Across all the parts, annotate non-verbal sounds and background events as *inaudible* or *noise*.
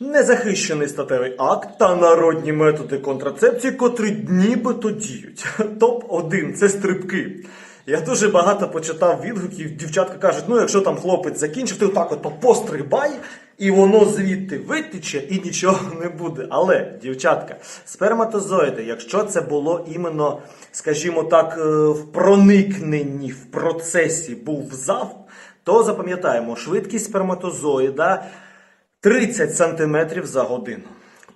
Незахищений статевий акт та народні методи контрацепції, котрі нібито діють. *laughs* Топ-1 це стрибки. Я дуже багато почитав відгуків, дівчатка кажуть, ну якщо там хлопець закінчив, ти отак от пострибай, і воно звідти витече і нічого *laughs* не буде. Але, дівчатка, сперматозоїди, якщо це було іменно, скажімо так, е, в проникненні, в процесі був зав, то запам'ятаємо, швидкість сперматозоїда 30 см за годину.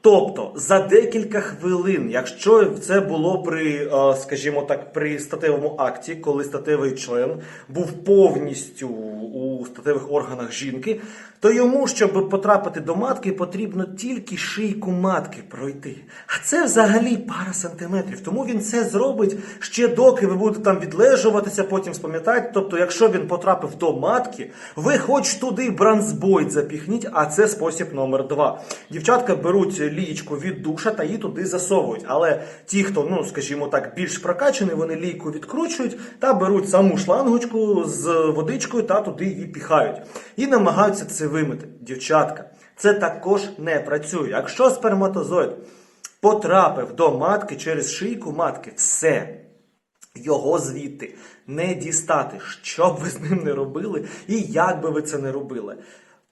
Тобто за декілька хвилин, якщо це було при, е, скажімо так, при статевому акті, коли статевий член був повністю у статевих органах жінки, то йому, щоб потрапити до матки, потрібно тільки шийку матки пройти. А це взагалі пара сантиметрів. Тому він це зробить ще доки ви будете там відлежуватися, потім спам'ятаєте. Тобто, якщо він потрапив до матки, ви хоч туди бранзбойт запіхніть, а це спосіб номер два. Дівчатка беруть лієчку від душа та її туди засовують. Але ті, хто, ну скажімо так, більш прокачаний, вони лійку відкручують та беруть саму шлангочку з водичкою та туди її піхають. І намагаються це вимити. Дівчатка, це також не працює. Якщо сперматозоїд потрапив до матки через шийку матки, все. Його звідти не дістати, що б ви з ним не робили, і як би ви це не робили.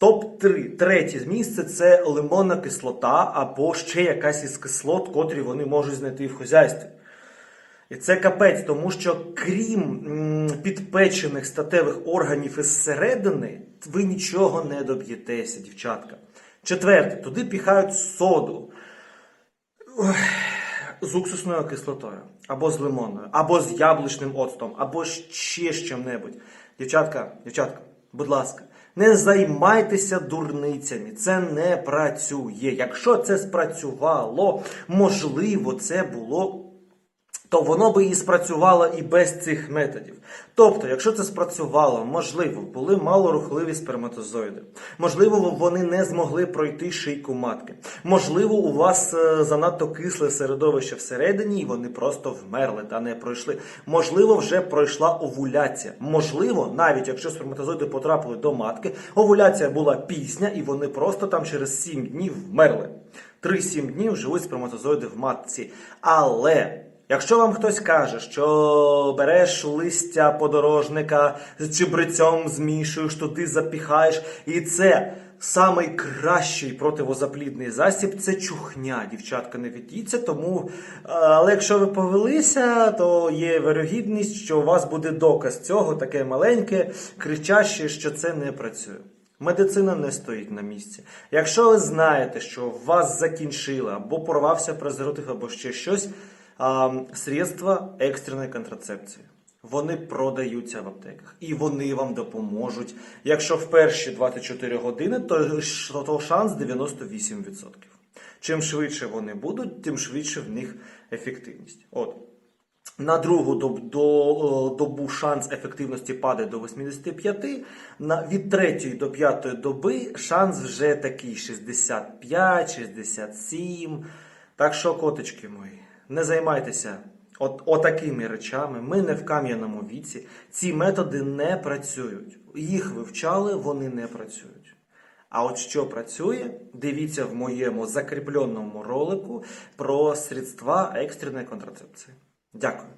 Топ-3. Третє місце це лимонна кислота або ще якась із кислот, котрі вони можуть знайти в хазяйстві. І це капець, тому що крім підпечених статевих органів із середини, ви нічого не доб'єтеся, дівчатка. Четверте, туди піхають соду з уксусною кислотою, або з лимонною, або з яблучним оцтом, або ще з чим-небудь. Дівчатка, дівчатка, будь ласка, не займайтеся дурницями. Це не працює. Якщо це спрацювало, можливо, це було то воно би і спрацювало і без цих методів. Тобто, якщо це спрацювало, можливо, були малорухливі сперматозоїди, можливо, вони не змогли пройти шийку матки, можливо, у вас е, занадто кисле середовище всередині, і вони просто вмерли та не пройшли. Можливо, вже пройшла овуляція. Можливо, навіть якщо сперматозоїди потрапили до матки, овуляція була пісня, і вони просто там через 7 днів вмерли. 3-7 днів живуть сперматозоїди в матці. Але. Якщо вам хтось каже, що береш листя подорожника з чебрецем змішуєш, туди запіхаєш, і це самий кращий противозаплідний засіб, це чухня. Дівчатка, не ведіться, тому. Але якщо ви повелися, то є вирогідність, що у вас буде доказ цього, таке маленьке, кричаще, що це не працює. Медицина не стоїть на місці. Якщо ви знаєте, що вас закінчили, або порвався презерватив, або ще щось, средства екстреної контрацепції. Вони продаються в аптеках і вони вам допоможуть. Якщо в перші 24 години, то, то шанс 98%. Чим швидше вони будуть, тим швидше в них ефективність. От. На другу доб- до, е, добу шанс ефективності падає до 85, на, від третьої до п'ятої доби шанс вже такий 65, 67. Так що, котички мої, не займайтеся от, отакими речами. Ми не в кам'яному віці. Ці методи не працюють. Їх вивчали, вони не працюють. А от що працює, дивіться в моєму закріпленому ролику про средства екстреної контрацепції. Дякую.